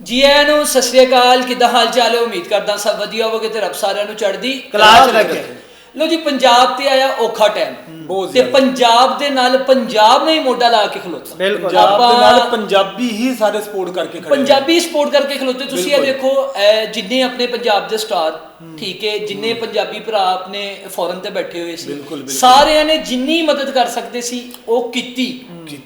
ਜੀ ਆਇਆਂ ਨੂੰ ਸਤਿ ਸ਼੍ਰੀ ਅਕਾਲ ਕਿੱਦਾਂ ਹਾਲ ਚਾਲ ਹੈ ਉਮੀਦ ਕਰਦਾ ਸਭ ਵਧੀਆ ਹੋਵੋਗੇ ਤੇ ਰੱਬ ਸਾਰਿਆਂ ਨੂੰ ਚੜ੍ਹਦੀ ਕਲਾਸ ਰੱਖੇ। ਲੋ ਜੀ ਪੰਜਾਬ ਤੇ ਆਇਆ ਔਖਾ ਟਾਈਮ ਤੇ। ਪੰਜਾਬ ਦੇ ਨਾਲ ਪੰਜਾਬ ਨੇ ਹੀ ਮੋਢਾ ਲਾ ਕੇ ਖਲੋਤਾ ਬਿਲਕੁਲ। ਪੰਜਾਬ ਦੇ ਨਾਲ ਪੰਜਾਬੀ ਹੀ ਸਾਰੇ ਸਪੋਰਟ ਕਰਕੇ ਖੜੇ। ਪੰਜਾਬੀ ਸਪੋਰਟ ਕਰਕੇ ਖਲੋਤੇ ਤੁਸੀਂ ਇਹ। ਦੇਖੋ ਜਿੰਨੇ ਆਪਣੇ ਪੰਜਾਬ ਦੇ ਸਟਾਰ ਠੀਕ ਹੈ ਜਿੰਨੇ ਪੰਜਾਬੀ ਭਰਾ ਆਪਣੇ ਫੋਰਨ ਤੇ ਬੈਠੇ ਹੋਏ ਸੀ। ਸਾਰਿਆਂ ਨੇ ਜਿੰਨੀ ਮਦਦ ਕਰ ਸਕਦੇ ਸੀ ਉਹ ਕੀਤੀ।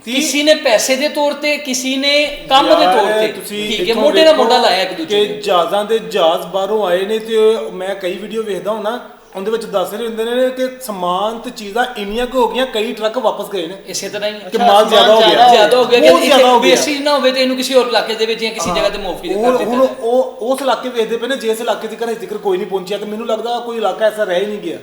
ਕਿਸੇ ਨੇ ਪੈਸੇ ਦੇ ਤੌਰ ਤੇ ਕਿਸੇ ਨੇ ਕੰਮ ਦੇ ਤੌਰ ਤੇ ਠੀਕ ਹੈ ਮੋਢੇ ਨਾਲ ਮੋਢਾ ਲਾਇਆ ਇੱਕ ਦੂਜੇ ਕਿ ਜਹਾਜ਼ਾਂ ਦੇ ਜਹਾਜ਼ ਬਾਹਰੋਂ ਆਏ ਨੇ ਤੇ ਮੈਂ ਕਈ ਵੀਡੀਓ ਵੇਖਦਾ ਹੁਣਾ ਉਹਦੇ ਵਿੱਚ ਦੱਸ ਰਹੇ ਹੁੰਦੇ ਨੇ ਕਿ ਸਮਾਨ ਤੇ ਚੀਜ਼ਾਂ ਇੰਨੀਆਂ ਕੁ ਹੋ ਗਈਆਂ ਕਈ ਟਰੱਕ ਵਾਪਸ ਗਏ ਨੇ। ਇਸੇ ਤਰ੍ਹਾਂ ਹੀ ਕਿ ਮਾਲ ਜ਼ਿਆਦਾ ਹੋ ਗਿਆ। ਜ਼ਿਆਦਾ ਹੋ ਗਿਆ ਕਿ ਗਿਆ। ਬੇਸੀ ਨਾ ਹੋਵੇ ਤੇ ਇਹਨੂੰ ਕਿਸੇ ਹੋਰ ਇਲਾਕੇ ਦੇ ਵਿੱਚ ਜਾਂ ਕਿਸੇ ਜਗ੍ਹਾ ਤੇ ਮੁਫਤ ਕਰ ਹੁਣ ਦਿੱਤਾ ਹੁਣ ਜਾਏ। ਉਹ ਉਸ ਇਲਾਕੇ ਵੇਖਦੇ ਪਏ ਨੇ ਜਿਸ ਇਲਾਕੇ ਤੱਕ ਹਜੇ ਤੱਕ ਕੋਈ ਨਹੀਂ ਪਹੁੰਚਿਆ ਤੇ ਮੈਨੂੰ ਲੱਗਦਾ ਕੋਈ ਇਲਾਕਾ ਐਸਾ ਰਹਿ ਹੀ ਨਹੀਂ ਗਿਆ।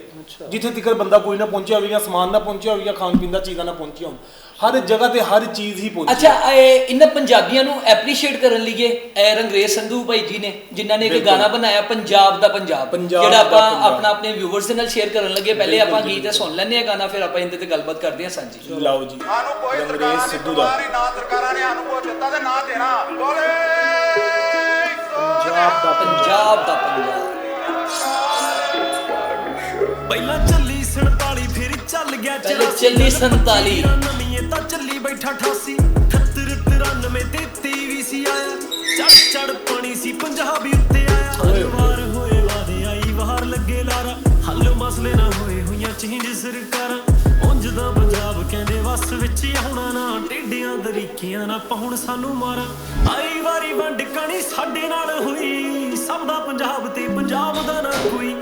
ਜਿੱਥੇ ਤੱਕ ਬੰਦਾ ਕੋਈ ਨਾ ਪਹੁੰਚਿਆ ਹੋਵੇ ਜਾਂ ਸਮਾਨ ਨਾ ਪਹੁੰਚਿਆ ਹੋਵੇ ਜਾਂ ਖਾਣ ਪੀਣ ਦਾ ਚੀਜ਼ਾਂ ਨਾ ਪਹੁੰਚੀਆਂ ਹੋਣ। ਹਰ ਜਗ੍ਹਾ ਤੇ ਹਰ ਚੀਜ਼ ਹੀ ਪਹੁੰਚੀ ਅੱਛਾ ਇਹ ਇਹਨਾਂ ਪੰਜਾਬੀਆਂ ਨੂੰ ਐਪਰੀਸ਼ੀਏਟ ਕਰਨ ਲਈਏ ਇਹ ਰੰਗਰੇਜ਼ ਸੰਧੂ ਭਾਈ ਜੀ ਨੇ ਜਿਨ੍ਹਾਂ ਨੇ ਇੱਕ। ਗਾਣਾ ਬਣਾਇਆ ਪੰਜਾਬ ਦਾ ਪੰਜਾਬ ਜਿਹੜਾ ਦਾ ਆਪਾਂ। ਆਪਣਾ ਆਪਣੇ ਵਿਊਵਰਸ ਦੇ ਨਾਲ ਸ਼ੇਅਰ ਕਰਨ ਲੱਗੇ ਪਹਿਲੇ ਆਪਾਂ ਗੀਤ ਸੁਣ ਲੈਂਦੇ ਆ ਗਾਣਾ ਫਿਰ ਆਪਾਂ ਇਹਦੇ ਤੇ ਗੱਲਬਾਤ ਕਰਦੇ ਹਾਂ ਸਾਂਝੀ ਲਾਓ ਜੀ। ਸਾਨੂੰ ਕੋਈ ਸਰਕਾਰਾਂ ਅੰਗਰੇਜ਼ ਨੇ ਸਿੱਧੂ ਦਾ। ਨਾ ਸਰਕਾਰਾਂ ਨੇ ਸਾਨੂੰ ਕੁਛ ਦਿੱਤਾ ਤੇ ਨਾ ਦੇਣਾ। ਬੋਲੇ ਪੰਜਾਬ ਦਾ ਪੰਜਾਬ ਦਾ ਪੰਜਾਬ। ਪਹਿਲਾਂ ਚੱਲੀ 47 ਫਿਰ ਚੱਲ ਗਿਆ ਚੱਲੀ 47 ਨਵੀਂ ਤਾਂ ਚੱਲੀ ਬੈਠਾ 88 78 93 ਤੇ 23 ਸੀ ਆਇਆ। ਚੜ ਚੜ ਪਾਣੀ ਸੀ ਪੰਜਾਬੀ ਉੱਤੇ। ਹੱਲ ਮਸਲੇ ਨਾ ਹੋਏ ਹੋਈਆਂ ਚੇਂਜ ਸਰਕਾਰਾਂ। ਉਂਝ ਦਾ ਪੰਜਾਬ ਕਹਿੰਦੇ ਵਸ ਵਿੱਚ ਆਉਣਾ ਨਾ। ਟੇਡਿਆਂ ਦਰੀਕੀਆਂ ਨਾ ਪਾਉਣ ਸਾਨੂੰ ਮਾਰਾ। ਆਈ ਵਾਰੀ ਵੰਡ ਕਣੀ ਸਾਡੇ ਨਾਲ ਹੋਈ। ਸਭ ਦਾ ਪੰਜਾਬ ਤੇ ਪੰਜਾਬ ਦਾ ਨਾ ਕੋਈ।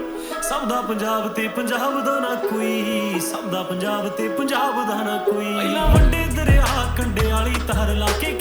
ਸਭ ਦਾ ਪੰਜਾਬ ਤੇ ਪੰਜਾਬ ਦਾ ਨਾ ਕੋਈ। ਸਭ ਦਾ ਪੰਜਾਬ ਤੇ ਪੰਜਾਬ ਦਾ ਨਾ ਕੋਈ। ਪਹਿਲਾਂ ਵੱਡੇ ਦਰਿਆ ਕੰਡੇ ਵਾਲੀ ਤਾਰ ਲਾ ਕੇ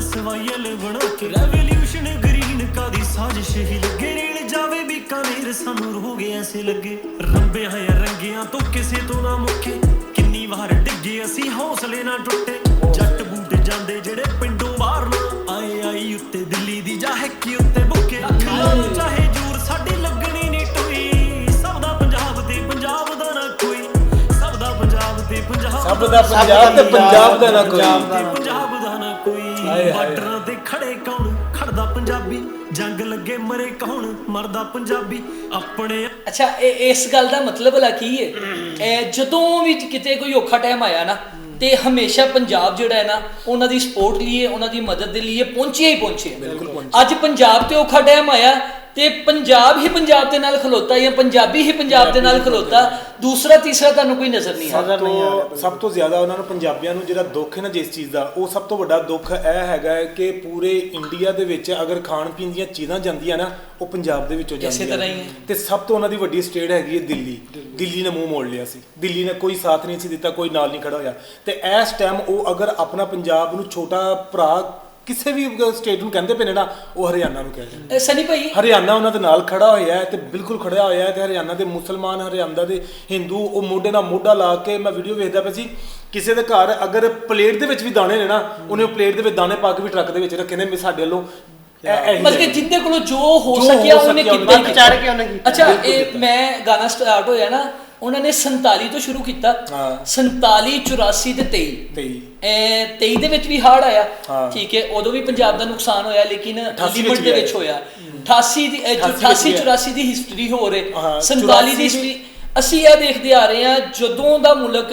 ਕਹਿੰਦੇ ਲੈ ਜਾਣਾ ਪਾਣੀਆਂ ਸਵਾਈਲ ਬਣਾ ਕੇ। ਰੈਵੋਲੂਸ਼ਨ ਗ੍ਰੀਨ ਕਾਦੀ ਸਾਜ਼ਿਸ਼ ਹੀ ਲੱਗੇ। ਰੇਲ ਜਾਵੇ ਬੀਕਾਨੇਰ ਸਾਨੂੰ ਰੋਗੇ ਐਸੇ ਲੱਗੇ। ਰੰਬਿਆਂ ਜਾਂ ਰੰਗਿਆਂ ਤੋਂ ਕਿਸੇ ਤੋਂ ਨਾ ਮੁੱਕੇ। ਕਿੰਨੀ ਵਾਰ ਡਿੱਗੇ ਅਸੀਂ ਹੌਸਲੇ ਨਾ ਟੁੱਟੇ। ਜੱਟ ਬੂਟ ਜਾਂਦੇ ਜਿਹੜੇ ਪਿੰਡੋਂ ਬਾਹਰ ਨਾ ਆਏ। ਆਈ ਉੱਤੇ ਦਿੱਲੀ ਦੀ ਜਾਹਕੀ ਉੱਤੇ ਬੁੱਕੇ। ਅੱਖਾਂ ਨੂੰ ਚਾਹੇ ਜੂਰ ਸਾਡੀ ਲੱਗਣੀ ਨਹੀਂ ਟੋਈ ਸਭ ਦਾ ਪੰਜਾਬ ਤੇ ਪੰਜਾਬ ਦਾ ਨਾ ਕੋਈ। ਸਭ ਦਾ ਪੰਜਾਬ ਤੇ ਪੰਜਾਬ ਸਭ ਦਾ ਪੰਜਾਬ ਤੇ ਪੰਜਾਬ ਦਾ ਨਾ ਕੋਈ। ਬਾਰਡਰਾਂ ਤੇ ਖੜੇ ਕੌਣ? ਖੜਦਾ ਪੰਜਾਬੀ। ਜੰਗ ਲੱਗੇ ਮਰੇ ਕੌਣ? ਮਰਦਾ ਪੰਜਾਬੀ। ਆਪਣੇ ਅੱਛਾ ਇਹ ਇਸ ਗੱਲ ਦਾ ਮਤਲਬ ਭਲਾ ਕੀ ਹੈ ਇਹ ਜਦੋਂ ਵੀ ਕਿਤੇ ਕੋਈ ਔਖਾ ਟਾਈਮ ਆਇਆ ਨਾ ਤੇ ਹਮੇਸ਼ਾ ਪੰਜਾਬ ਜਿਹੜਾ ਹੈ ਨਾ ਉਹਨਾਂ ਦੀ ਸਪੋਰਟ ਲਈ ਉਹਨਾਂ ਦੀ ਮਦਦ ਦੇ ਲਈ ਪਹੁੰਚਿਆ ਹੀ ਪਹੁੰਚਿਆ। ਅੱਜ ਪੰਜਾਬ ਤੇ ਔਖਾ ਟਾਈਮ ਆਇਆ ਤੇ ਪੰਜਾਬ ਹੀ ਪੰਜਾਬ ਦੇ ਨਾਲ ਖਲੋਤਾ ਜਾਂ ਪੰਜਾਬੀ ਹੀ ਪੰਜਾਬ ਦੇ ਨਾਲ ਖਲੋਤਾ ਦੂਸਰਾ ਤੀਸਰਾ ਤੁਹਾਨੂੰ ਕੋਈ ਨਜ਼ਰ ਨਹੀਂ ਆ ਸਭ ਤੋਂ ਸਭ ਤੋਂ ਜ਼ਿਆਦਾ ਉਹਨਾਂ ਨੂੰ ਪੰਜਾਬੀਆਂ ਨੂੰ ਜਿਹੜਾ ਦੁੱਖ ਹੈ ਨਾ ਜਿਸ ਚੀਜ਼ ਦਾ ਉਹ ਸਭ ਤੋਂ ਵੱਡਾ ਦੁੱਖ ਇਹ ਹੈਗਾ ਹੈ ਕਿ ਪੂਰੇ ਇੰਡੀਆ ਦੇ ਵਿੱਚ ਅਗਰ ਖਾਣ ਪੀਣ ਦੀਆਂ ਚੀਜ਼ਾਂ ਜਾਂਦੀਆਂ ਨਾ ਉਹ ਪੰਜਾਬ ਦੇ ਵਿੱਚੋਂ ਜਾਂਦੀਆਂ ਨੇ। ਤੇ ਸਭ ਤੋਂ ਉਹਨਾਂ ਦੀ ਵੱਡੀ ਸਟੇਟ ਹੈਗੀ ਹੈ ਦਿੱਲੀ। ਦਿੱਲੀ। ਨੇ ਮੂੰਹ ਮੋੜ ਲਿਆ ਸੀ। ਦਿੱਲੀ ਨੇ ਕੋਈ ਸਾਥ ਨਹੀਂ ਸੀ ਦਿੱਤਾ ਕੋਈ ਨਾਲ ਨਹੀਂ ਖੜਾ ਹੋਇਆ। ਤੇ ਇਸ ਟਾਈਮ ਉਹ ਅਗਰ ਆਪਣਾ ਪੰਜਾਬ ਨੂੰ ਛੋਟਾ ਭਰਾ ਕਿਸੇ ਵੀ ਸਟੇਟ ਨੂੰ ਕਹਿੰਦੇ ਪਏ ਨੇ ਨਾ ਉਹ ਹਰਿਆਣਾ ਨੂੰ ਕਹਿ ਰਹੇ ਨੇ ਸਨੀ ਭਾਈ ਹਰਿਆਣਾ ਉਹਨਾਂ ਦੇ ਨਾਲ ਖੜਾ ਹੋਇਆ ਹੈ ਤੇ ਬਿਲਕੁਲ ਖੜਿਆ ਹੋਇਆ ਹੈ ਤੇ ਹਰਿਆਣਾ ਦੇ ਮੁਸਲਮਾਨ ਹਰਿਆਣਾ ਦੇ ਹਿੰਦੂ ਉਹ ਮੋਢੇ ਨਾਲ ਮੋਢਾ ਲਾ ਕੇ ਮੈਂ ਵੀਡੀਓ ਵੇਖਦਾ ਪਿਆ ਸੀ ਕਿਸੇ ਦੇ ਘਰ ਅਗਰ ਪਲੇਟ ਦੇ ਵਿੱਚ ਵੀ ਦਾਣੇ ਨੇ ਨਾ ਉਹਨੇ ਉਹ ਪਲੇਟ ਦੇ ਵਿੱਚ ਦਾਣੇ ਪਾ ਕੇ ਵੀ ਟਰੱਕ ਦੇ ਵਿੱਚ ਰੱਖੇ ਨੇ ਵੀ ਸਾਡੇ ਵੱਲੋਂ ਇਹ- ਇਹੀ ਮਤਲਬ ਕਿ ਹੈ। ਜਿੰਦੇ ਕੋਲੋਂ ਜੋ ਹੋ ਸਕਿਆ ਉਹਨੇ ਕੀਤਾ। ਚੜ ਕੇ ਉਹਨੇ ਕੀਤਾ। ਅੱਛਾ ਇਹ। ਮੈਂ ਗਾਣਾ ਸਟਾਰਟ ਹੋਇਆ ਨਾ ਉਹਨਾਂ ਨੇ 47 ਤੋਂ ਸ਼ੁਰੂ ਕੀਤਾ। ਹਾਂ। 47 84 ਤੇ 23 ਤੇ ਇਹ 23 ਦੇ ਵਿੱਚ ਵੀ ਹਾਰਡ ਆਇਆ। ਠੀਕ ਹੈ ਉਦੋਂ ਵੀ ਪੰਜਾਬ ਦਾ ਨੁਕਸਾਨ ਹੋਇਆ ਲੇਕਿਨ 88 ਲਿਮਟ ਦੇ ਵਿੱਚ। ਹੋਇਆ। 88 ਦੀ ਇਹ 88 88 ਵਿੱਚ 84 ਦੀ ਹਿਸਟਰੀ ਹੋ ਰਹੇ। ਹਾਂ, 47 ਦੀ 84 ਹਿਸਟਰੀ ਅਸੀਂ ਇਹ ਦੇਖਦੇ ਆ ਰਹੇ ਹਾਂ ਜਦੋਂ ਦਾ ਮੁਲਕ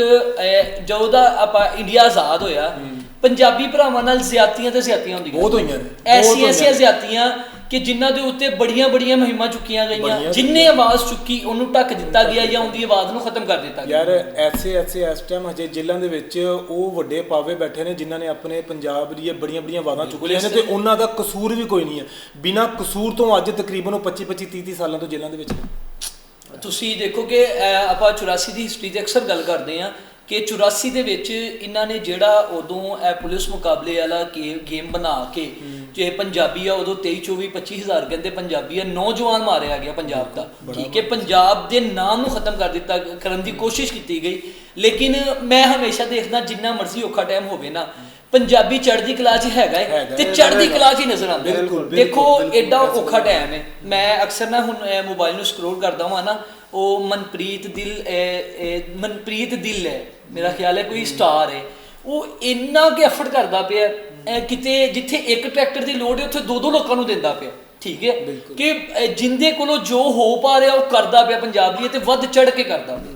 ਜਦੋਂ ਦਾ ਆਪਾਂ ਇੰਡੀਆ ਆਜ਼ਾਦ ਹੋਇਆ ਪੰਜਾਬੀ ਭਰਾਵਾਂ ਨਾਲ ਜ਼ਿਆਤੀਆਂ ਤੇ ਜ਼ਿਆਤੀਆਂ ਹੁੰਦੀਆਂ। ਬਹੁਤ ਹੋਈਆਂ ਨੇ, ਐਸੀ ਨੇ। ਜ਼ਿਆਤੀਆਂ ਕਿ ਜਿਨ੍ਹਾਂ ਦੇ ਉੱਤੇ ਬੜੀਆਂ ਬੜੀਆਂ ਮੁਹਿੰਮਾਂ ਚੁੱਕੀਆਂ ਗਈਆਂ ਜਿੰਨੇ ਆਵਾਜ਼ ਚੁੱਕੀ ਉਹਨੂੰ ਢੱਕ ਦਿੱਤਾ ਗਿਆ ਜਾਂ ਉਹਦੀ ਆਵਾਜ਼ ਨੂੰ ਖਤਮ ਕਰ ਦਿੱਤਾ ਗਿਆ। ਯਾਰ ਐਸੇ ਐਸੇ ਇਸ ਟਾਈਮ ਹਜੇ ਜੇਲ੍ਹਾਂ ਦੇ ਵਿੱਚ ਉਹ ਵੱਡੇ ਪਾਵੇ ਬੈਠੇ ਨੇ ਜਿਨ੍ਹਾਂ ਨੇ ਆਪਣੇ ਪੰਜਾਬ ਲਈ ਬੜੀਆਂ ਬੜੀਆਂ ਵਾਦਾਂ ਚੁੱਕੀਆਂ ਨੇ ਤੇ ਉਹਨਾਂ ਦਾ ਕਸੂਰ ਵੀ ਕੋਈ ਨਹੀਂ ਹੈ। ਬਿਨਾਂ ਕਸੂਰ ਤੋਂ ਅੱਜ ਤਕਰੀਬਨ ਉਹ 25 25 30 30 ਸਾਲਾਂ ਤੋਂ ਜੇਲ੍ਹਾਂ ਦੇ ਵਿੱਚ ਨੇ। ਤੁਸੀਂ ਦੇਖੋ ਕਿ ਆਪਾਂ 84 ਦੀ ਹਿਸਟਰੀ ਦੀ ਅਕਸਰ ਗੱਲ ਕਰਦੇ ਆ ਕਿ 84 ਦੇ ਵਿੱਚ ਇਹਨਾਂ ਨੇ ਜਿਹੜਾ ਉਦੋਂ ਇਹ ਪੁਲਿਸ ਮੁਕਾਬਲੇ ਵਾਲਾ ਗੇਮ ਬਣਾ ਕੇ ਜੇ ਪੰਜਾਬੀ ਆ ਉਦੋਂ 23 24 25000 ਕਹਿੰਦੇ ਪੰਜਾਬੀ ਆ ਨੌਜਵਾਨ ਮਾਰਿਆ ਗਿਆ ਪੰਜਾਬ ਦਾ। ਠੀਕ ਹੈ ਪੰਜਾਬ ਦੇ ਨਾਮ ਨੂੰ ਖਤਮ ਕਰ ਦਿੱਤਾ ਕਰਨ ਦੀ ਕੋਸ਼ਿਸ਼ ਕੀਤੀ ਗਈ। ਲੇਕਿਨ ਮੈਂ ਹਮੇਸ਼ਾ ਦੇਖਦਾ ਜਿੰਨਾ ਮਰਜ਼ੀ ਔਖਾ ਟਾਈਮ ਹੋਵੇ ਨਾ ਪੰਜਾਬੀ ਚੜ੍ਹਦੀ ਕਲਾ 'ਚ ਹੈਗਾ ਹੈ ਹੈਗਾ, ਤੇ ਚੜ੍ਹਦੀ ਹੈਗਾ। ਕਲਾ 'ਚ ਹੀ ਨਜ਼ਰ ਆਉਂਦਾ। ਹੈ। ਬਿਲਕੁਲ, ਬਿਲਕੁਲ, ਦੇਖੋ ਬਿਲਕੁਲ, ਐਡਾ ਔਖਾ ਟਾਈਮ ਹੈ। ਮੈਂ ਅਕਸਰ ਨਾ ਹੁਣ ਮੋਬਾਈਲ ਨੂੰ ਸਕਰੋਲ ਕਰਦਾ ਹਾਂ ਨਾ ਉਹ ਮਨਪ੍ਰੀਤ ਦਿਲ ਇਹ- ਇਹ ਮਨਪ੍ਰੀਤ ਦਿਲ ਹੈ। ਮੇਰਾ ਖਿਆਲ ਹੈ ਕੋਈ ਸਟਾਰ ਹੈ। ਉਹ ਇੰਨਾ ਕਿ ਐਫਰਟ ਕਰਦਾ ਪਿਆ ਅਹ ਕਿਤੇ ਜਿੱਥੇ ਇੱਕ ਟਰੈਕਟਰ ਦੀ ਲੋੜ ਹੈ ਉੱਥੇ ਦੋ ਦੋ ਲੋਕਾਂ ਨੂੰ ਦਿੰਦਾ ਪਿਆ। ਠੀਕ ਹੈ? ਕਿ ਅਹ ਜਿੰਦੇ ਕੋਲੋਂ ਜੋ ਹੋ ਪਾ ਰਿਹਾ ਉਹ ਕਰਦਾ ਪਿਆ ਪੰਜਾਬ ਲਈ ਤੇ ਵੱਧ ਚੜ ਕੇ ਕਰਦਾ ਪਿਆ।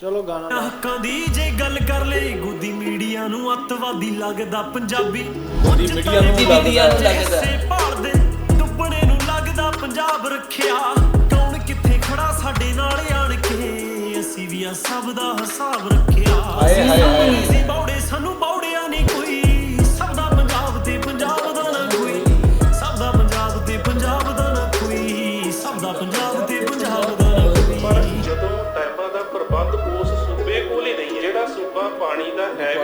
ਚਲੋ ਗਾਣਾ ਹੱਕਾਂ ਦੀ ਜੇ ਗੱਲ ਕਰ ਲਈ ਗੋਦੀ ਮੀਡੀਆ ਨੂੰ ਅੱਤਵਾਦੀ ਲੱਗਦਾ ਪੰਜਾਬੀ। ਗੋਦੀ ਮੀਡੀਆ ਨੂੰ ਲੱਗਦਾ। ਭਾਲਦੇ ਡੁੱਬਣੇ ਨੂੰ ਲੱਗਦਾ ਪੰਜਾਬ ਰੱਖਿਆ। ਕੌਣ ਕਿੱਥੇ ਖੜਾ ਸਾਡੇ ਨਾਲ ਆਣ ਕੇ ਅਸੀਂ ਵੀ ਆ ਸਭ ਦਾ ਹਿਸਾਬ ਰੱਖਿਆ। ਹਾਏ, ਹਾਏ, ਹਾਏ।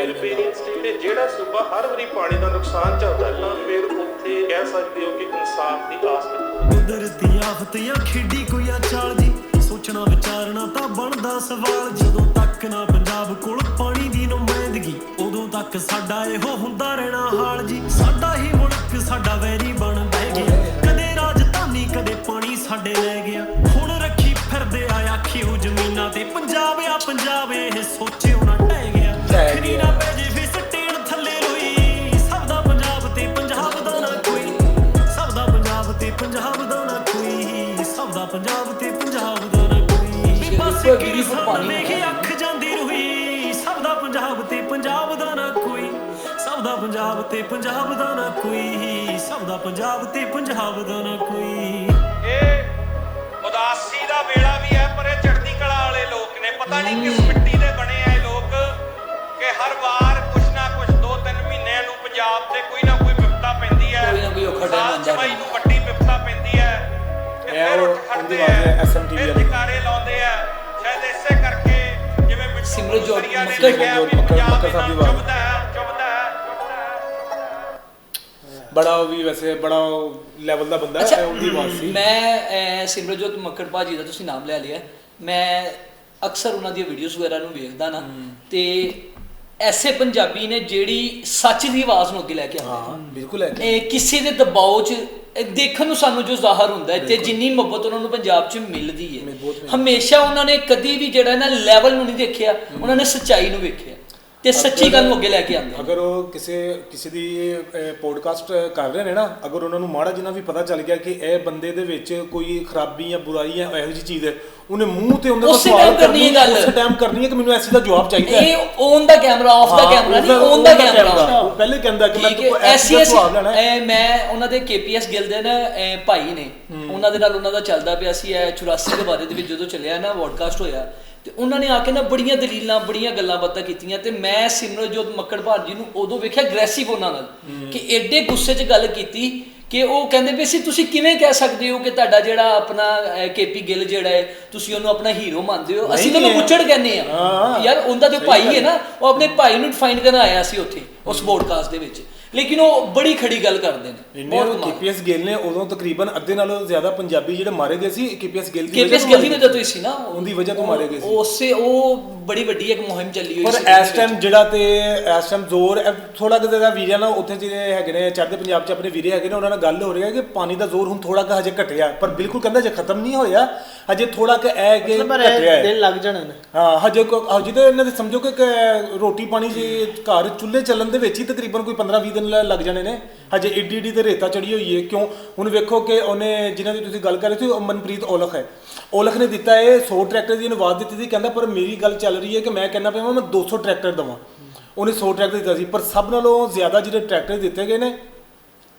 ਦਾ ਸਟੇਟ ਤੇ ਜਿਹੜਾ ਸੂਬਾ ਹਰ ਵਾਰੀ ਪਾਣੀ ਦਾ ਨੁਕਸਾਨ ਝੱਲਦਾ ਹੈ, ਤਾਂ ਫਿਰ ਉੱਥੇ ਕਹਿ ਸਕਦੇ ਹੋ ਕਿ ਇਨਸਾਫ ਦੀ ਆਸ ਰੱਖੋ। ਕੁਦਰਤੀ ਆਫਤ ਜਾਂ ਖੇਡੀ ਕੋਈ ਆ ਚਾਲ ਜੀ, ਸੋਚਣਾ ਵਿਚਾਰਨਾ ਤਾਂ ਬਣਦਾ ਸਵਾਲ ਜਦੋਂ ਤੱਕ ਨਾ ਪੰਜਾਬ ਕੋਲ ਪਾਣੀ ਦੀ ਨੁਮਾਇੰਦਗੀ, ਉਦੋਂ ਤੱਕ ਸਾਡਾ ਇਹੋ ਹੁੰਦਾ ਰਹਿਣਾ ਹਾਲ ਜੀ। ਸਾਡਾ ਹੀ ਮੁਲਕ, ਸਾਡਾ ਵੈਰੀ ਬਣ ਪੰਜਾਬ ਤੇ ਪੰਜਾਬ ਦਾ ਨਾ ਕੋਈ ਸਭ ਦਾ ਪੰਜਾਬ ਤੇ ਪੰਜਾਬ ਦਾ ਨਾ ਕੋਈ ਸਭ ਦਾ ਪੰਜਾਬ ਤੇ ਪੰਜਾਬ ਦਾ ਨਾ ਕੋਈ। ਇਹ ਉਦਾਸੀ ਦਾ ਵੇਲਾ ਵੀ ਹੈ ਪਰ ਇਹ ਚੜ੍ਹਦੀ ਕਲਾ ਵਾਲੇ ਲੋਕ ਨੇ। ਪਤਾ ਨਹੀਂ ਕਿਸ ਮਿੱਟੀ ਦੇ ਬਣੇ ਆ ਇਹ ਲੋਕ ਕਿ ਹਰ ਵਾਰ ਕੁਛ ਨਾ ਕੁਛ ਦੋ ਤਿੰਨ ਮਹੀਨਿਆਂ ਨੂੰ ਪੰਜਾਬ ਤੇ ਕੋਈ ਨਾ ਕੋਈ ਵਿਪਤਾ ਪੈਂਦੀ ਹੈ। ਕੋਈ ਨਾ ਕੋਈ ਔਖਾ ਸਾਲ ਆਉਂਦਾ ਛਮਾਈ ਨੂੰ ਵੱਡੀ ਵਿਪਤਾ ਪੈਂਦੀ ਹੈ ਤੇ ਫਿਰ ਉੱਠ ਖੜਦੇ ਆ ਵਾਲੇ। ਜਕਾਰੇ ਲਾਉਂਦੇ ਆ। ਸਿਮਰਜੋਤ ਮੱਕੜ- ਸਾਹਿਬ ਦੀ ਆਵਾਜ਼। ਬੜਾ ਉਹ ਵੀ ਵੈਸੇ ਬੜਾ ਲੈਵਲ ਦਾ ਬੰਦਾ ਹੈ ਉਹਦੀ ਆਵਾਜ਼ ਸੀ। ਮੈਂ ਸਿਮਰਜੋਤ ਮੱਕੜ ਭਾਜੀ ਦਾ ਤੁਸੀਂ ਨਾਮ ਲੈ ਲਿਆ। ਮੈਂ ਅਕਸਰ ਉਹਨਾਂ ਦੀਆਂ ਵੀਡੀਓਜ਼ ਵਗੈਰਾ ਨੂੰ ਵੇਖਦਾ ਨਾ ਤੇ ਐਸੇ ਪੰਜਾਬੀ ਨੇ ਜਿਹੜੀ ਸੱਚ ਦੀ ਆਵਾਜ਼ ਨੂੰ ਅੱਗੇ ਲੈ ਕੇ ਆਉਂਦੇ ਹਾਂ ਬਿਲਕੁਲ ਹੈ ਇਹ ਕਿਸੇ ਦੇ ਦਬਾਅ 'ਚ ਇਹ ਦੇਖਣ ਨੂੰ ਸਾਨੂੰ ਜੋ ਜ਼ਾਹਰ ਹੁੰਦਾ ਹੈ ਤੇ ਜਿੰਨੀ ਮੁਹੱਬਤ ਉਹਨਾਂ ਨੂੰ ਪੰਜਾਬ 'ਚ ਮਿਲਦੀ ਹੈ। ਹਮੇਸ਼ਾ ਉਹਨਾਂ ਨੇ ਕਦੀ ਵੀ ਜਿਹੜਾ ਨਾ ਲੈਵਲ ਨੂੰ ਨਹੀਂ ਦੇਖਿਆ ਉਹਨਾਂ ਨੇ ਸੱਚਾਈ ਨੂੰ ਵੇਖਿਆ। ਤੇ ਸੱਚੀ ਗੱਲ ਨੂੰ ਅੱਗੇ ਲੈ ਕੇ ਆਉਂਦੇ। ਅਗਰ ਉਹ ਕਿਸੇ ਕਿਸੇ ਦੀ ਪੋਡਕਾਸਟ ਕਰ ਰਹੇ ਨੇ ਨਾ ਅਗਰ ਉਹਨਾਂ ਨੂੰ ਮਾੜਾ ਜਿੰਨਾ ਵੀ ਪਤਾ ਚੱਲ ਗਿਆ ਕਿ ਇਹ ਬੰਦੇ ਦੇ ਵਿੱਚ ਕੋਈ ਖਰਾਬੀ ਜਾਂ ਬੁਰਾਈ ਜਾਂ ਇਹੋ ਜਿਹੀ ਚੀਜ਼ ਹੈ ਉਹਨੇ ਮੂੰਹ ਤੇ ਉਹਦੇ ਤੋਂ ਸਵਾਲ ਕਰਨੀ ਹੈ ਗੱਲ। ਉਸੇ ਟਾਈਮ ਕਰਨੀ ਹੈ ਕਿ ਮੈਨੂੰ ਐਸੀ ਦਾ ਜਵਾਬ ਚਾਹੀਦਾ ਹੈ ਇਹ ਔਨ ਦਾ ਕੈਮਰਾ ਆਫ ਦਾ ਹਾਂ, ਕੈਮਰਾ ਨਹੀਂ ਔਨ ਦਾ ਕੈਮਰਾ। ਉਹ ਪਹਿਲੇ ਕਹਿੰਦਾ ਕਿ ਮੈਂ ਹੈ, ਐਸੀ ਦਾ ਜਵਾਬ ਲੈਣਾ ਹੈ। ਮੈਂ ਉਹਨਾਂ ਦੇ ਕੇਪੀਐਸ ਗਿਲ ਦੇ ਨਾ ਭਾਈ ਨੇ ਉਹਨਾਂ ਦੇ ਨਾਲ ਉਹਨਾਂ ਦਾ ਚੱਲਦਾ ਪਿਆ ਸੀ ਇਹ 84 ਦੇ ਬਾਰੇ ਦੇ ਵਿੱਚ ਜਦੋਂ ਚੱਲਿਆ ਨਾ ਪੋਡਕਾਸਟ ਹੋਇਆ ਤੇ ਉਹਨਾਂ ਨੇ ਆ ਕੇ ਨਾ ਬੜੀਆਂ ਦਲੀਲਾਂ ਬੜੀਆਂ ਗੱਲਾਂ ਬਾਤਾਂ ਕੀਤੀਆਂ ਤੇ ਮੈਂ ਸਿਮਰਜੋਤ ਮੱਕੜ ਭਾਜੀ ਨੂੰ ਉਦੋਂ ਵੇਖਿਆ ਅਗਰੈਸਿਵ ਉਹਨਾਂ ਨਾਲ ਕਿ ਐਡੇ ਗੁੱਸੇ 'ਚ ਗੱਲ ਕੀਤੀ ਕਿ ਉਹ ਕਹਿੰਦੇ ਵੀ ਸੀ ਤੁਸੀਂ ਕਿਵੇਂ ਕਹਿ ਸਕਦੇ ਹੋ ਕਿ ਤੁਹਾਡਾ ਜਿਹੜਾ ਆਪਣਾ ਕੇਪੀ ਗਿੱਲ ਜਿਹੜਾ ਹੈ ਤੁਸੀਂ ਉਹਨੂੰ ਆਪਣਾ ਹੀਰੋ ਮੰਨਦੇ ਹੋ? ਅਸੀਂ ਤਾਂ ਉਹਨੂੰ ਹੈ। ਮੁੱਚੜ ਕਹਿੰਦੇ ਆ। ਯਾਰ ਉਹਦਾ ਜੋ ਭਾਈ ਹੈ ਨਾ ਉਹ ਆਪਣੇ ਭਾਈ ਨੂੰ ਡਿਫਾਈਨ ਕਰਨ ਆਇਆ ਸੀ ਉੱਥੇ ਉਸ ਪੋਡਕਾਸਟ ਦੇ ਵਿੱਚ। ਲੇਕਿਨ ਉਹ ਬੜੀ ਖੜੀ ਗੱਲ ਕਰਦੇ ਨੇ। ਬਹੁਤ ਕੇਪੀਐਸ ਗਿੱਲ ਨੇ ਉਦੋਂ ਤਕਰੀਬਨ ਅੱਧੇ ਨਾਲੋਂ ਜ਼ਿਆਦਾ ਪੰਜਾਬੀ ਜਿਹੜੇ ਮਾਰੇ ਗਏ ਸੀ ਕੇਪੀਐਸ ਗਿੱਲ ਦੀ ਕੇਪੀਐਸ ਗਿੱਲ ਦੀ ਵਜ੍ਹਾ ਤੋਂ ਹੀ ਸੀ ਨਾ। ਉਹ- ਉਹਦੀ ਵਜ੍ਹਾ ਤੋਂ ਮਾਰੇ ਗਏ ਸੀ। ਉਸੇ ਉਹ ਬੜੀ ਵੱਡੀ ਇੱਕ ਮੁਹਿੰਮ ਚੱਲੀ ਹੋਈ ਪਰ ਸੀ ਇਸ ਟਾਈਮ ਜਿਹੜਾ ਤੇ ਇਸ ਟਾਈਮ ਜ਼ੋਰ ਥੋੜਾ ਕਿ ਜ਼ਿਆਦਾ ਵੀਰਿਆ ਨਾਲ ਉੱਥੇ ਜਿਹੜੇ ਹੈਗੇ ਨੇ ਚੜ੍ਹਦੇ ਪੰਜਾਬ 'ਚ ਆਪਣੇ ਵੀਰੇ ਹੈਗੇ ਨੇ ਉਹਨਾਂ ਨਾਲ ਗੱਲ ਹੋ ਰਹੀ ਹੈ ਕਿ ਪਾਣੀ ਦਾ ਜ਼ੋਰ ਹੁਣ ਥੋੜਾ ਕਿ ਹਜੇ ਘਟਿਆ। ਪਰ ਬਿਲਕੁਲ ਕਹਿੰਦਾ ਜੇ ਖਤਮ ਨਹੀਂ ਹੋਇਆ ਹਜੇ ਥੋੜਾ ਕਿ ਐ ਕਿ ਪਰ ਘਟਿਆ ਹੈ। ਦਿਨ ਲੱਗ ਜਾਣੇ ਨੇ। ਹਾਂ ਹਜੇ ਕੋ ਹਜੇ ਤਾਂ ਇਹਨਾਂ ਦੇ ਸਮਝੋ ਕਿ ਰੋਟੀ ਪਾਣੀ ਜੇ ਘਰ ਚੁੱਲ੍ਹੇ ਚੱਲਣ ਦੇ ਵਿੱਚ ਹੀ ਤਕਰੀਬਨ ਕੋਈ 15-20 ਦਿਨ ਲ- ਲੱਗ ਜਾਣੇ ਨੇ। ਹਜੇ ਏਡੀ ਏਡੀ ਤੇ ਰੇਤਾ ਚੜੀ ਹੋਈ ਹੈ ਕਿਉਂ? ਹੁਣ ਵੇਖੋ ਕਿ ਉਹਨੇ ਜਿਨ੍ਹਾਂ ਦੀ ਤੁਸੀਂ ਗੱਲ ਕਰ ਰਹੇ ਸੀ ਉਹ ਮਨਪ੍ਰੀਤ ਔਲਖ ਹੈ। ਔਲਖ ਨੇ ਦਿੱਤਾ ਇਹ 100 ਟਰੈਕਟਰ ਦੀ ਆਵਾਜ਼ ਦਿੱਤੀ ਸੀ। ਕਹਿੰਦਾ ਪਰ ਮੇਰੀ ਗੱਲ ਚੱਲ ਰਹੀ ਹੈ ਕਿ ਮੈਂ ਕਹਿੰਦਾ ਪਿਆ ਮੈਂ 200 ਟਰੈਕਟਰ ਦਵਾਂ। ਉਹਨੇ 100 ਟਰੈਕਟਰ ਦਿੱਤਾ ਸੀ। ਪਰ ਸਭ ਨਾਲੋਂ ਜ਼ਿਆਦਾ ਜਿਹੜੇ ਟਰੈਕਟਰ ਦਿੱਤੇ ਗਏ ਨੇ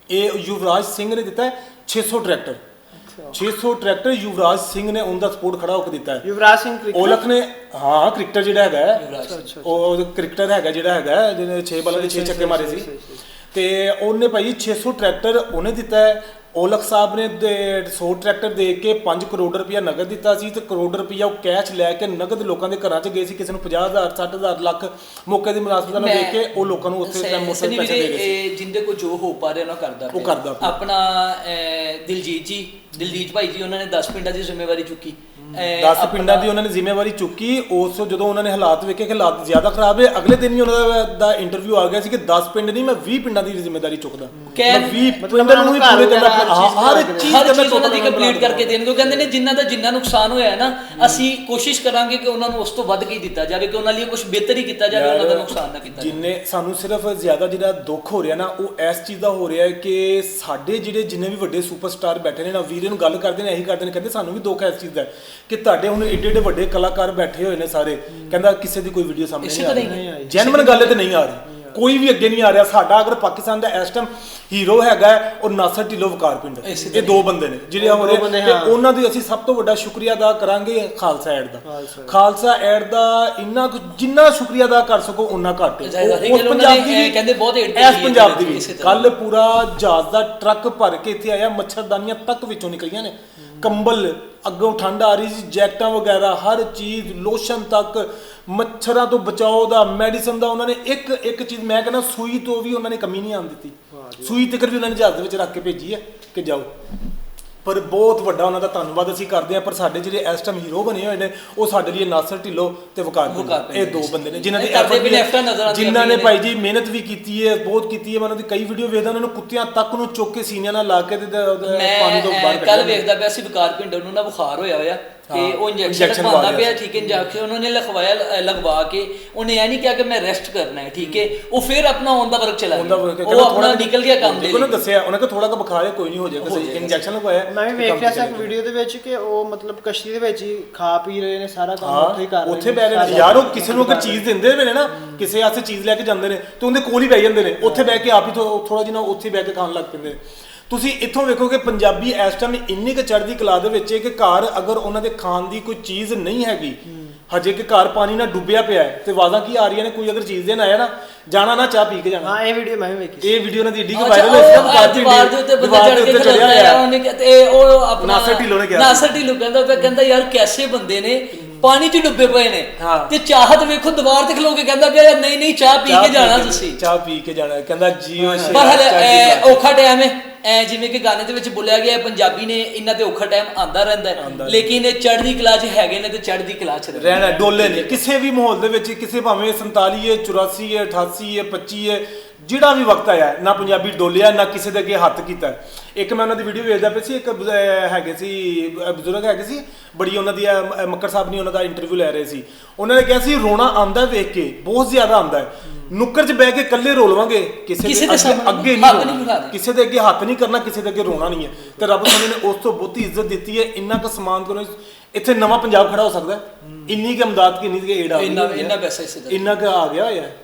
ਇਹ ਯੁਵਰਾਜ ਸਿੰਘ ਨੇ ਦਿੱਤਾ ਹੈ 600 ਟਰੈਕਟਰ। 600 ਟਰੈਕਟਰ ਯੁਵਰਾਜ ਸਿੰਘ ਨੇ ਉਹਦਾ ਸਪੋਰਟ ਖੜਾ ਹੋ ਕੇ ਦਿੱਤਾ ਹੈ। ਯੁਵਰਾਜ ਸਿੰਘ ਕ੍ਰਿਕਟ ਔਲਖ ਨੇ ਹਾਂ ਕ੍ਰਿਕਟਰ ਜਿਹੜਾ ਹੈਗਾ। ਉਹ ਕ੍ਰਿਕਟਰ ਹੈਗਾ ਜਿਹੜਾ ਹੈਗਾ ਜਿਹਨੇ 6 ਬਾਲਾਂ ਦੇ 6 ਛੱਕੇ ਮਾਰੇ ਸੀ। ਤੇ ਉਹਨੇ ਭਾਈ 600 ਟਰੈਕਟਰ ਉਹਨੇ ਦਿੱਤਾ ਹੈ ਔਲਖ ਸਾਹਿਬ ਨੇ 100 ਟਰੈਕਟਰ ਦੇ ਕੇ 5 ਕਰੋੜ ਰੁਪਇਆ ਨਗਦ ਦਿੱਤਾ ਸੀ ਤੇ ਕਰੋੜ ਰੁਪਇਆ ਉਹ ਕੈਸ਼ ਲੈ ਕੇ ਨਗਦ ਲੋਕਾਂ ਦੇ ਘਰਾਂ 'ਚ ਗਏ ਸੀ ਕਿਸੇ ਨੂੰ 50000 60000 ਲੱਖ ਮੌਕੇ ਦੀ ਮੁਨਾਸਬਤ ਨਾਲ ਦੇਖ ਕੇ ਉਹ ਲੋਕਾਂ ਨੂੰ ਉੱਥੇ ਟਾਈਮ ਸਨੀ ਪੈਸੇ ਦੇ ਸੀ ਇਹ ਜਿੰਦੇ ਕੋ ਜੋ ਹੋ ਪਾ ਰਿਹਾ ਨਾ ਕਰਦਾ ਉਹ। ਕਰਦਾ। ਆਪਣਾ ਦਿਲਜੀਤ ਜੀ ਦਿਲਜੀਤ ਭਾਈ ਜੀ ਉਹਨਾਂ ਨੇ 10 ਪਿੰਡਾਂ ਦੀ ਜ਼ਿੰਮੇਵਾਰੀ ਚੁੱਕੀ 10 ਆਪਣਾ- ਪਿੰਡਾਂ ਦੀ ਉਹਨਾਂ ਨੇ ਜ਼ਿੰਮੇਵਾਰੀ ਚੁੱਕੀ ਉਸ ਤੋਂ ਜਦੋਂ ਉਹਨਾਂ ਨੇ ਹਾਲਾਤ ਵੇਖੇ ਕਿ ਹਾਲਾਤ ਜ਼ਿਆਦਾ ਖਰਾਬ ਹੈ ਅਗਲੇ ਦਿਨ ਹੀ ਉਹਨਾਂ ਦਾ- ਦਾ ਇੰਟਰਵਿਊ ਆ ਗਿਆ ਸੀ ਕਿ 10 ਪਿੰਡ ਨਹੀਂ ਮੈਂ 20 ਪਿੰਡਾਂ ਦੀ ਜ਼ਿੰਮੇਵਾਰੀ ਚੁੱਕਦਾ। ਕਹਿ- ਮੈਂ 20 ਮਤਲਬ ਪਿੰਡਾਂ ਨੂੰ ਹੀ ਘਰ ਪੂਰੇ ਕਰਨਾ ਹਰ ਚੀਜ਼ ਉਹਨਾਂ ਦੀ ਕੰਪਲੀਟ ਕਰਕੇ ਦੇਣਗੇ ਉਹ ਕਹਿੰਦੇ ਨੇ ਜਿਨ੍ਹਾਂ ਦਾ ਜਿੰਨਾ ਨੁਕਸਾਨ ਹੋਇਆ ਹੈ ਨਾ ਅਸੀਂ ਕੋਸ਼ਿਸ਼ ਕਰਾਂਗੇ ਕਿ ਉਹਨਾਂ ਨੂੰ ਉਸ ਤੋਂ ਵੱਧ ਕੇ ਦਿੱਤਾ ਜਾਵੇ ਕਿ ਉਹਨਾਂ ਲਈ ਕੁਝ ਬਿਹਤਰ ਹੀ ਕੀਤਾ ਜਾਵੇ ਉਹਨਾਂ ਦਾ ਨੁਕਸਾਨ ਨਾ ਕੀਤਾ ਜਾਵੇ। ਜਿੰਨੇ ਸਾਨੂੰ ਸਿਰਫ ਜ਼ਿਆਦਾ ਜਿਹੜਾ ਦੁੱਖ ਹੋ ਰਿਹਾ ਨਾ ਉਹ ਇਸ ਚੀਜ਼ ਦਾ ਹੋ ਰਿਹਾ ਹੈ ਕਿ ਸਾਡੇ ਜਿਹੜੇ ਜਿੰਨੇ ਵੀ ਵੱਡੇ ਸੁਪਰਸਟਾਰ ਬੈਠੇ ਨੇ ਨਾ ਵੀਰੇ ਨੂੰ ਗੱਲ ਕਰਦੇ ਨੇ ਇਹੀ ਕਰਦੇ ਨੇ ਕਹਿੰਦੇ ਸਾਨੂੰ ਵੀ ਦੁੱਖ ਹੈ ਇਸ ਚੀਜ਼ ਦਾ। ਕਿ ਤੁਹਾਡੇ ਹੁਣ ਏਡੇ ਏਡੇ ਵੱਡੇ ਕਲਾਕਾਰ ਬੈਠੇ ਹੋਏ ਨੇ ਸਾਰੇ। ਕਹਿੰਦਾ ਕਿਸੇ ਦੀ ਕੋਈ ਵੀਡੀਓ ਸਾਹਮਣੇ ਨਹੀਂ ਆ ਰਹੀ। ਜੈਨੂਇਨ ਗੱਲ ਤੇ ਨਹੀਂ ਆ ਰਹੀ। ਕੋਈ ਵੀ ਅੱਗੇ ਨਹੀਂ ਆ ਰਿਹਾ। ਸਾਡਾ ਅਗਰ ਪਾਕਿਸਤਾਨ ਦਾ ਇਸ ਟਾਈਮ ਹੀਰੋ ਹੈਗਾ ਉਹ ਨਾਸਰ ਢਿੱਲੋਂ ਵਕਾਰ ਪਿੰਡ ਇਹ ਦੋ ਬੰਦੇ ਨੇ ਜਿਹੜੇ ਉਹ ਹੋ ਦੋ ਰਹੇ ਬੰਦੇ, ਤੇ। ਉਹਨਾਂ ਦੀ ਅਸੀਂ ਸਭ ਤੋਂ ਵੱਡਾ ਸ਼ੁਕਰੀਆ ਅਦਾ ਕਰਾਂਗੇ ਖਾਲਸਾ ਐਡ ਦਾ। ਖਾਲਸਾ ਐਡ। ਦਾ ਇੰਨਾ ਜਿੰਨਾ ਸ਼ੁਕਰੀਆ ਅਦਾ ਕਰ ਸਕੋ ਉਹਨਾਂ ਘੱਟ। ਉਹ- ਪੰਜਾਬ ਦੀ ਕਹਿੰਦੇ ਬਹੁਤ ਏਡ ਇਸ ਕੀਤੀ ਪੰਜਾਬ ਦੀ। ਕੱਲ ਪੂਰਾ ਜਹਾਜ਼ ਦਾ ਟਰੱਕ ਭਰ ਕੇ ਇੱਥੇ ਆਇਆ ਮੱਛਰਦਾਨੀਆਂ ਤੱਕ ਵਿੱਚੋਂ ਨਿਕਲੀਆਂ ਨੇ। ਕੰਬਲ ਅੱਗੋਂ ਠੰਡ ਆ ਰਹੀ ਸੀ ਜੈਕਟਾਂ ਵਗੈਰਾ ਹਰ ਚੀਜ਼ ਲੋਸ਼ਨ ਤੱਕ ਮੱਛਰਾਂ ਤੋਂ ਬਚਾਓ ਦਾ ਮੈਡੀਸਨ ਦਾ ਉਹਨਾਂ ਨੇ ਇੱਕ ਇੱਕ ਚੀਜ਼ ਮੈਂ ਕਹਿੰਦਾ ਸੂਈ ਤੋਂ ਵੀ ਉਹਨਾਂ ਨੇ ਕਮੀ ਨਹੀਂ ਆਉਣ ਦਿੱਤੀ। ਸੂਈ ਤੱਕ ਵੀ ਉਹਨਾਂ ਨੇ ਜਹਾਜ਼ ਦੇ ਵਿੱਚ ਰੱਖ ਕੇ ਭੇਜੀ ਹੈ ਕਿ ਜਾਓ। ਪਰ ਬਹੁਤ ਵੱਡਾ ਉਹਨਾਂ ਦਾ ਧੰਨਵਾਦ ਅਸੀਂ ਕਰਦੇ ਹਾਂ ਪਰ ਸਾਡੇ ਜਿਹੜੇ ਇਸ ਟਾਈਮ ਹੀਰੋ ਬਣੇ ਹੋਏ ਨੇ ਉਹ ਸਾਡੇ ਲਈ ਨਾਸਰ ਢਿੱਲੋਂ ਤੇ ਵਕਾਰ ਪਿੰਡ ਇਹ ਦੋ ਬੰਦੇ ਨੇ ਜਿਨ੍ਹਾਂ ਦੀ ਕਰਦੇ ਵੀ ਲੈਫਟਾਂ ਨਜ਼ਰ ਜਿਨ੍ਹਾਂ ਨੇ ਭਾਈ ਜੀ ਮਿਹਨਤ ਵੀ ਕੀਤੀ ਹੈ ਬਹੁਤ ਕੀਤੀ ਹੈ ਮੈਂ ਉਹਨਾਂ ਦੀ ਕਈ ਵੀਡੀਓ ਵੇਖਦਾ ਉਹਨਾਂ ਨੂੰ ਕੁੱਤਿਆਂ ਤੱਕ ਨੂੰ ਚੁੱਕ ਕੇ ਸੀਨਿਆਂ ਨਾਲ ਲਾ ਕੇ ਤੇ ਪਾਣੀ ਤੋਂ ਮੈਂ ਬਾਹਰ ਕੱਲ ਕੱਢਿਆ ਵੇਖਦਾ ਪਿਆ ਸੀ ਵਿਕਾਰ ਪਿੰਡ ਨੂੰ ਨਾ ਬੁਖਾਰ ਹੋਇਆ ਹੋਇਆ। ਤੇ ਉਹ ਇੰਜੈਕਸ਼ਨ ਲਗਵਾਉਂਦਾ ਪਿਆ ਲਿਆ ਠੀਕ ਹੈ ਇੰਜੈਕਸ਼ਨ ਉਹਨਾਂ ਨੇ ਲਗਵਾਇਆ ਲ- ਲਗਵਾ ਕੇ ਉਹਨੇ ਇਹ ਨਹੀਂ ਕਿਹਾ ਕਿ ਮੈਂ ਰੈਸਟ ਕਰਨਾ ਹੈ ਠੀਕ ਹੈ। ਉਹ ਫਿਰ ਆਪਣਾ ਔਨ ਦਾ ਵਰਕ ਚਲਾ ਉਹਦਾ ਗਿਆ ਉਹ ਆਪਣਾ ਨਿਕਲ ਗਿਆ ਕੰਮ ਦੇ ਦੇਖੋ ਨਾ ਲਈ। ਦੱਸਿਆ ਉਹਨਾਂ ਕਿ ਥੋੜਾ ਜਿਹਾ ਬੁਖਾਰ ਹੈ ਕੋਈ ਨਹੀਂ ਹੋ ਜਾਏਗਾ ਸਹੀ। ਇੰਜੈਕਸ਼ਨ ਲਗਵਾਇਆ ਮੈਂ ਵੀ ਤੇ ਵੇਖ ਰਿਹਾ ਸੀ ਤੇ ਇੱਕ ਵੀਡੀਓ ਦੇ ਵਿੱਚ ਕਿ ਉਹ ਮਤਲਬ ਕਸ਼ਤੀ ਦੇ ਵਿੱਚ ਹੀ ਖਾ ਪੀ ਰਹੇ ਨੇ ਸਾਰਾ ਕੰਮ ਉੱਥੇ ਹੀ ਕਰ ਰਹੇ ਉੱਥੇ ਬਹਿ ਰਹੇ ਨੇ। ਯਾਰ ਉਹ ਕਿਸੇ ਨੂੰ ਅਗਰ ਚੀਜ਼ ਦਿੰਦੇ ਨੇ ਨਾ ਕਿਸੇ ਆਸੇ ਚੀਜ਼ ਲੈ ਕੇ ਜਾਂਦੇ ਨੇ ਤੇ ਉਹਦੇ ਕੋਲ ਹੀ ਬਹਿ ਜਾਂਦੇ ਨੇ। ਉੱਥੇ ਬਹਿ ਕੇ ਆਪ ਹੀ ਥੋੜਾ ਜਿਹਾ ਉੱਥੇ ਬਹਿ ਕੇ ਖਾਣ ਲੱਗ ਪੈਂਦੇ ਨੇ। ਤੁਸੀਂ ਇੱਥੋਂ ਵੇਖੋ ਕਿ ਪੰਜਾਬੀ ਇਸ ਟਾਈਮ ਇੰਨੀ ਕੁ ਚੜ੍ਹਦੀ ਕਲਾ ਦੇ ਵਿੱਚ ਹੈ ਕਿ ਘਰ ਅਗਰ ਉਹਨਾਂ ਦੇ ਖਾਣ ਦੀ ਕੋਈ ਚੀਜ਼ ਨਹੀਂ ਹੈਗੀ ਹਜੇ ਕਿ ਘਰ ਪਾਣੀ ਨਾਲ ਡੁੱਬਿਆ ਪਿਆ ਹੈ ਤੇ ਆਵਾਜ਼ਾਂ ਕੀ ਆ ਰਹੀਆਂ ਨੇ ਕੋਈ ਅਗਰ ਚੀਜ਼ ਦੇਣ ਆਇਆ ਨਾ ਜਾਣਾ ਨਾ ਚਾਹ ਪੀ ਕੇ ਜਾਣਾ। ਹਾਂ ਇਹ ਵੀਡੀਓ ਮੈਂ ਵੀ ਵੇਖੀ। ਇਹ ਵੀਡੀਓ ਉਹਨਾਂ ਦੀ ਏਡੀ ਕੁ ਵਾਇਰਲ ਹੋਈ ਸੀ ਬੁਖਾਰ ਦੀ ਦੀਵਾਰ ਦੇ ਉੱਤੇ ਬੰਦਾ ਚੜ੍ਹ ਕੇ ਖਲੋਤਾ ਹੋਇਆ। ਉਹਨੇ ਕਿਹਾ- ਤੇ ਉਹ ਆਪਣਾ ਨਾਸਰ ਢਿੱਲੋਂ ਨੇ ਕਿਹਾ ਨਾਸਰ ਢਿੱਲੋਂ ਕਹਿੰਦਾ ਪਿਆ ਕਹਿੰਦਾ ਯਾਰ ਕੈਸੇ ਬੰਦੇ ਨੇ? ਪਾਣੀ 'ਚ ਡੁੱਬੇ ਪਏ ਨੇ। ਤੇ ਚਾਹਤ ਵੇਖੋ ਦੀਵਾਰ ਤੇ ਖਲੋ ਕੇ ਕਹਿੰਦਾ ਪਿਆ ਨਹੀਂ ਨਹੀਂ ਚਾਹ ਪੀ ਕੇ ਜਾਣਾ ਤੁਸੀਂ। ਚਾਹ ਪੀ ਕੇ ਜਾਣਾ। ਕਹਿੰਦਾ ਸ਼ੇਰਾ, ਪਰ ਹਲੇ। ਔਖਾ ਟਾਈਮ ਹੈ। ਐ ਜਿਵੇਂ ਕਿ ਗਾਣੇ ਦੇ ਵਿੱਚ ਬੋਲਿਆ ਗਿਆ ਹੈ, ਪੰਜਾਬੀ ਨੇ ਇਹਨਾਂ ਤੇ ਔਖਾ ਟਾਈਮ ਆਂਦਾ ਰਹਿੰਦਾ ਹੈ। ਲੇਕਿਨ ਇਹ ਚੜ੍ਹਦੀ ਕਲਾ 'ਚ ਹੈਗੇ ਨੇ ਤੇ ਚੜ੍ਹਦੀ ਕਲਾ 'ਚ ਰਹਿਣਾ ਡੋਲੇ ਨਹੀਂ ਕਿਸੇ ਵੀ ਮਾਹੌਲ ਦੇ ਵਿੱਚ ਕਿਸੇ ਭਾਵੇਂ 47 ਹੈ 84 ਹੈ 88 ਹੈ 25 ਹੈ ਜਿਹੜਾ ਵੀ ਵਕਤ ਆਇਆ ਨਾ ਪੰਜਾਬੀ ਡੋਲਿਆ ਨਾ ਕਿਸੇ ਦੇ ਅੱਗੇ ਹੱਥ ਕੀਤਾ। ਇੱਕ ਮੈਂ ਉਹਨਾਂ ਦੀ ਵੀਡੀਓ ਵੇਖਦਾ ਪਿਆ ਸੀ ਇੱਕ ਹੈਗੇ ਸੀ ਬਜ਼ੁਰਗ ਹੈਗੇ ਸੀ ਬੜੀ ਉਹਨਾਂ ਦੀ ਮੱਕਰ ਸਾਹਿਬ ਨੇ ਉਹਨਾਂ ਦਾ ਇੰਟਰਵਿਊ ਲੈ ਰਹੇ ਸੀ ਉਹਨਾਂ ਨੇ ਕਿਹਾ ਸੀ ਰੋਣਾ ਆਂਦਾ ਵੇਖ ਕੇ ਬਹੁਤ ਜ਼ਿਆਦਾ ਆਂਦਾ ਹੈ ਨੁੱਕਰ 'ਚ ਬਹਿ ਕੇ ਇਕੱਲੇ ਰੋ ਲਵਾਂਗੇ ਕਿਸੇ ਦੇ ਅੱਗੇ ਨਹੀਂ। ਕਿਸੇ ਦੇ ਅੱਗੇ ਹੱਥ ਨਹੀਂ ਕਰਨਾ ਕਿਸੇ ਦੇ ਅੱਗੇ ਰੋਣਾ ਨਹੀਂ ਹੈ ਤੇ ਰੱਬ ਸਾਨੂੰ ਨੇ ਉਸ ਤੋਂ ਬਹੁਤੀ ਇੱਜ਼ਤ ਦਿੱਤੀ ਹੈ ਇੰਨਾ ਕੁ ਸਮਾਨ ਕਰੋ ਇੱਥੇ ਨਵਾਂ ਪੰਜਾਬ ਖੜਾ ਹੋ ਸਕਦਾ। ਇੰਨੀ ਕੁ ਇਮਦਾਦ ਕੀ ਇੰਨੀ ਕੁ ਏਡ ਆ ਗਈ ਇੰਨਾ-। ਇੰਨਾ ਪੈਸਾ ਇਸੇ ਦਾ। ਇੰਨਾ ਕੁ ਆ ਗਿਆ ਹੋਇਆ ਹੈ।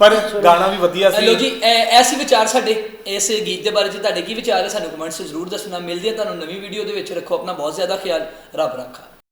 ਪਰ ਗਾਣਾ ਵੀ ਵਧੀਆ ਸੀ। ਹੈਲੋ ਜੀ ਐਸੀ ਵਿਚਾਰ ਸਾਡੇ, ਇਸ ਗੀਤ ਦੇ ਬਾਰੇ ਚ ਤੁਹਾਡੇ ਕੀ ਵਿਚਾਰ ਹੈ? ਸਾਨੂੰ ਕਮੈਂਟਸ ਜ਼ਰੂਰ ਦੱਸਣਾ ਮਿਲਦੇ ਆ ਤੁਹਾਨੂੰ ਨਵੀਂ ਵੀਡੀਓ ਦੇ ਵਿੱਚ। ਰੱਖੋ ਆਪਣਾ ਬਹੁਤ ਜ਼ਿਆਦਾ ਖਿਆਲ। ਰੱਬ ਰੱਖਾ।